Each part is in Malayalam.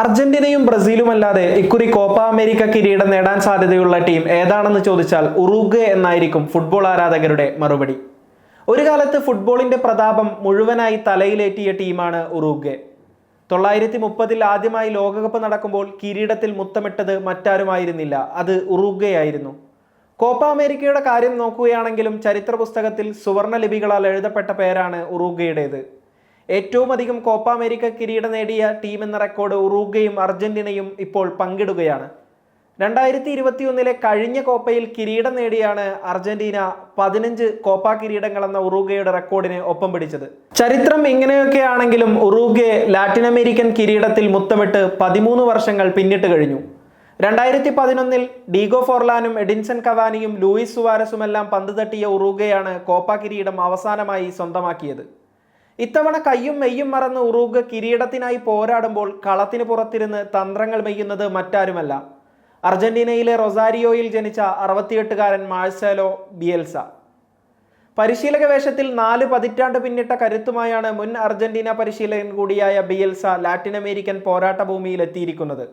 അർജന്റീനയും ബ്രസീലും അല്ലാതെ ഇക്കുറി കോപ്പ അമേരിക്ക കിരീടം നേടാൻ സാധ്യതയുള്ള ടീം ഏതാണെന്ന് ചോദിച്ചാൽ ഉറുഗ്വേ എന്നായിരിക്കും ഫുട്ബോൾ ആരാധകരുടെ മറുപടി. ഒരു കാലത്ത് ഫുട്ബോളിന്റെ പ്രതാപം മുഴുവനായി തലയിലേറ്റിയ ടീമാണ് ഉറുഗ്വേ. തൊള്ളായിരത്തി മുപ്പതിൽ ആദ്യമായി ലോകകപ്പ് നടക്കുമ്പോൾ കിരീടത്തിൽ മുത്തമിട്ടത് മറ്റാരുമായിരുന്നില്ല അത് ഉറുഗ്വേ ആയിരുന്നു. കോപ്പ അമേരിക്കയുടെ കാര്യം നോക്കുകയാണെങ്കിലും ചരിത്ര പുസ്തകത്തിൽ സുവർണ ലിപികളാൽ എഴുതപ്പെട്ട പേരാണ് ഉറുഗ്വയുടേത്. ഏറ്റവും അധികം കോപ്പ അമേരിക്ക കിരീടം നേടിയ ടീം എന്ന റെക്കോർഡ് ഉറൂഗയും അർജന്റീനയും ഇപ്പോൾ പങ്കിടുകയാണ്. രണ്ടായിരത്തി ഇരുപത്തിയൊന്നിലെ കഴിഞ്ഞ കോപ്പയിൽ കിരീടം നേടിയാണ് അർജന്റീന പതിനഞ്ച് കോപ്പ കിരീടങ്ങൾ എന്ന ഉറൂഗയുടെ റെക്കോർഡിനെ ഒപ്പം പിടിച്ചത്. ചരിത്രം ഇങ്ങനെയൊക്കെ ആണെങ്കിലും ഉറുഗ്വെ ലാറ്റിൻ അമേരിക്കൻ കിരീടത്തിൽ മുത്തമിട്ട് പതിമൂന്ന് വർഷങ്ങൾ പിന്നിട്ട് കഴിഞ്ഞു. രണ്ടായിരത്തി പതിനൊന്നിൽ ഡീഗോ ഫോർലാനും എഡിൻസൺ കവാനിയും ലൂയിസ് സുവാരസുമെല്ലാം പന്ത് തട്ടിയ ഉറൂഗയാണ് കോപ്പ കിരീടം അവസാനമായി സ്വന്തമാക്കിയത്. ഇത്തവണ കയ്യും മെയ്യും മറന്ന് ഉറൂഗ് കിരീടത്തിനായി പോരാടുമ്പോൾ കളത്തിന് പുറത്തിരുന്ന് തന്ത്രങ്ങൾ മെയ്യുന്നത് മറ്റാരുമല്ല. അർജന്റീനയിലെ റൊസാരിയോയിൽ ജനിച്ച അറുപത്തിയെട്ടുകാരൻ മാഴ്സലോ ബിയൽസ. പരിശീലക വേഷത്തിൽ നാല് പതിറ്റാണ്ട് പിന്നിട്ട കരുത്തുമായാണ് മുൻ അർജന്റീന പരിശീലകൻ കൂടിയായ ബിയൽസ ലാറ്റിൻ അമേരിക്കൻ പോരാട്ട ഭൂമിയിൽ എത്തിയിരിക്കുന്നത്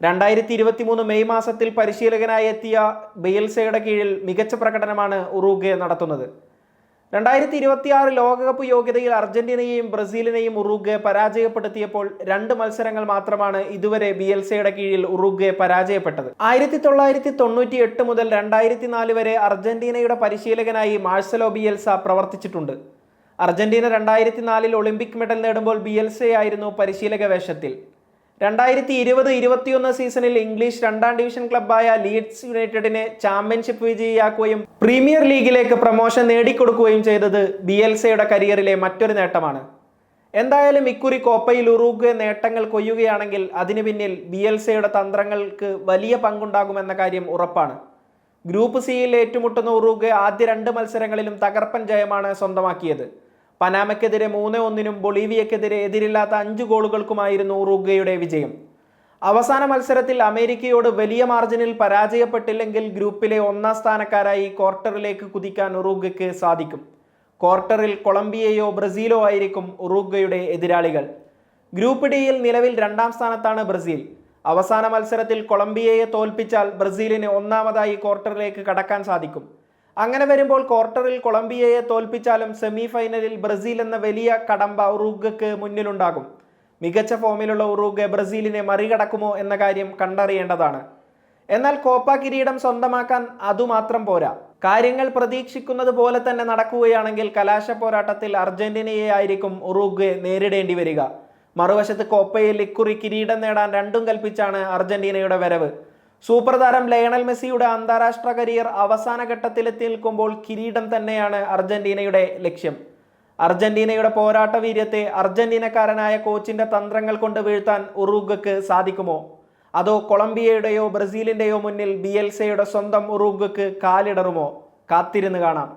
രണ്ടായിരത്തി ഇരുപത്തി മൂന്ന് മെയ് മാസത്തിൽ പരിശീലകനായി എത്തിയ ബിയൽസയുടെ കീഴിൽ മികച്ച പ്രകടനമാണ് ഉറൂഗെ നടത്തുന്നത്. രണ്ടായിരത്തി ഇരുപത്തിയാറ് ലോകകപ്പ് യോഗ്യതയിൽ അർജന്റീനയെയും ബ്രസീലിനെയും ഉറുഗ്വെ പരാജയപ്പെടുത്തിയപ്പോൾ രണ്ട് മത്സരങ്ങൾ മാത്രമാണ് ഇതുവരെ ബി എൽ സിയുടെ കീഴിൽ ഉറുഗ്വെ പരാജയപ്പെട്ടത്. ആയിരത്തി തൊള്ളായിരത്തി തൊണ്ണൂറ്റി എട്ട് മുതൽ രണ്ടായിരത്തി നാല് വരെ അർജന്റീനയുടെ പരിശീലകനായി മാഴ്സലോ ബിയൽസ പ്രവർത്തിച്ചിട്ടുണ്ട്. അർജന്റീന രണ്ടായിരത്തി നാലിൽ ഒളിമ്പിക് മെഡൽ നേടുമ്പോൾ ബിയൽസയായിരുന്നു പരിശീലക വേഷത്തിൽ. രണ്ടായിരത്തി ഇരുപത് ഇരുപത്തിയൊന്ന് സീസണിൽ ഇംഗ്ലീഷ് രണ്ടാം ഡിവിഷൻ ക്ലബ്ബായ ലീഡ്സ് യുണൈറ്റഡിനെ ചാമ്പ്യൻഷിപ്പ് വിജയിയാക്കുകയും പ്രീമിയർ ലീഗിലേക്ക് പ്രമോഷൻ നേടിക്കൊടുക്കുകയും ചെയ്തത് ബി എൽ സിയുടെ കരിയറിലെ മറ്റൊരു നേട്ടമാണ്. എന്തായാലും ഇക്കുറി കോപ്പയിൽ ഉറുഗ്വെ നേട്ടങ്ങൾ കൊയ്യുകയാണെങ്കിൽ അതിന് പിന്നിൽ ബി എൽ സിയുടെ തന്ത്രങ്ങൾക്ക് വലിയ പങ്കുണ്ടാകുമെന്ന കാര്യം ഉറപ്പാണ്. ഗ്രൂപ്പ് സിയിൽ ഏറ്റുമുട്ടുന്ന ഉറുഗ്വെ ആദ്യ രണ്ട് മത്സരങ്ങളിലും തകർപ്പൻ ജയമാണ് സ്വന്തമാക്കിയത്. പനാമയ്ക്കെതിരെ മൂന്ന് ഒന്നിനും ബൊളീവിയക്കെതിരെ എതിരില്ലാത്ത അഞ്ച് ഗോളുകൾക്കുമായിരുന്നു ഉറുഗ്വയുടെ വിജയം. അവസാന മത്സരത്തിൽ അമേരിക്കയോട് വലിയ മാർജിനിൽ പരാജയപ്പെട്ടില്ലെങ്കിൽ ഗ്രൂപ്പിലെ ഒന്നാം സ്ഥാനക്കാരായി ക്വാർട്ടറിലേക്ക് കുതിക്കാൻ ഉറുഗ്വയ്ക്ക് സാധിക്കും. ക്വാർട്ടറിൽ കൊളംബിയയോ ബ്രസീലോ ആയിരിക്കും ഉറുഗ്വയുടെ എതിരാളികൾ. ഗ്രൂപ്പ് ഡിയിൽ നിലവിൽ രണ്ടാം സ്ഥാനത്താണ് ബ്രസീൽ. അവസാന മത്സരത്തിൽ കൊളംബിയയെ തോൽപ്പിച്ചാൽ ബ്രസീലിന് ഒന്നാമതായി ക്വാർട്ടറിലേക്ക് കടക്കാൻ സാധിക്കും. അങ്ങനെ വരുമ്പോൾ ക്വാർട്ടറിൽ കൊളംബിയയെ തോൽപ്പിച്ചാലും സെമി ഫൈനലിൽ ബ്രസീൽ എന്ന വലിയ കടമ്പ ഉറൂഗക്ക് മുന്നിലുണ്ടാകും. മികച്ച ഫോമിലുള്ള ഉറുഗ്വ ബ്രസീലിനെ മറികടക്കുമോ എന്ന കാര്യം കണ്ടറിയേണ്ടതാണ്. എന്നാൽ കോപ്പ കിരീടം സ്വന്തമാക്കാൻ അതുമാത്രം പോരാ. കാര്യങ്ങൾ പ്രതീക്ഷിക്കുന്നത് പോലെ തന്നെ നടക്കുകയാണെങ്കിൽ കലാശ പോരാട്ടത്തിൽ അർജന്റീനയെ ആയിരിക്കും ഉറുഗ്വെ നേരിടേണ്ടി വരിക. മറുവശത്ത് കോപ്പയിൽ ഇക്കുറി കിരീടം നേടാൻ രണ്ടും കൽപ്പിച്ചാണ് അർജന്റീനയുടെ വരവ്. സൂപ്പർ താരം ലയണൽ മെസ്സിയുടെ അന്താരാഷ്ട്ര കരിയർ അവസാന ഘട്ടത്തിലെത്തി നിൽക്കുമ്പോൾ കിരീടം തന്നെയാണ് അർജന്റീനയുടെ ലക്ഷ്യം. അർജന്റീനയുടെ പോരാട്ട വീര്യത്തെ അർജന്റീനക്കാരനായ കോച്ചിന്റെ തന്ത്രങ്ങൾ കൊണ്ട് വീഴ്ത്താൻ ഉറൂഗക്ക് സാധിക്കുമോ? അതോ കൊളംബിയയുടെയോ ബ്രസീലിന്റെയോ മുന്നിൽ ബി എൽ സ്വന്തം ഉറൂഗക്ക് കാലിടറുമോ? കാത്തിരുന്ന് കാണാം.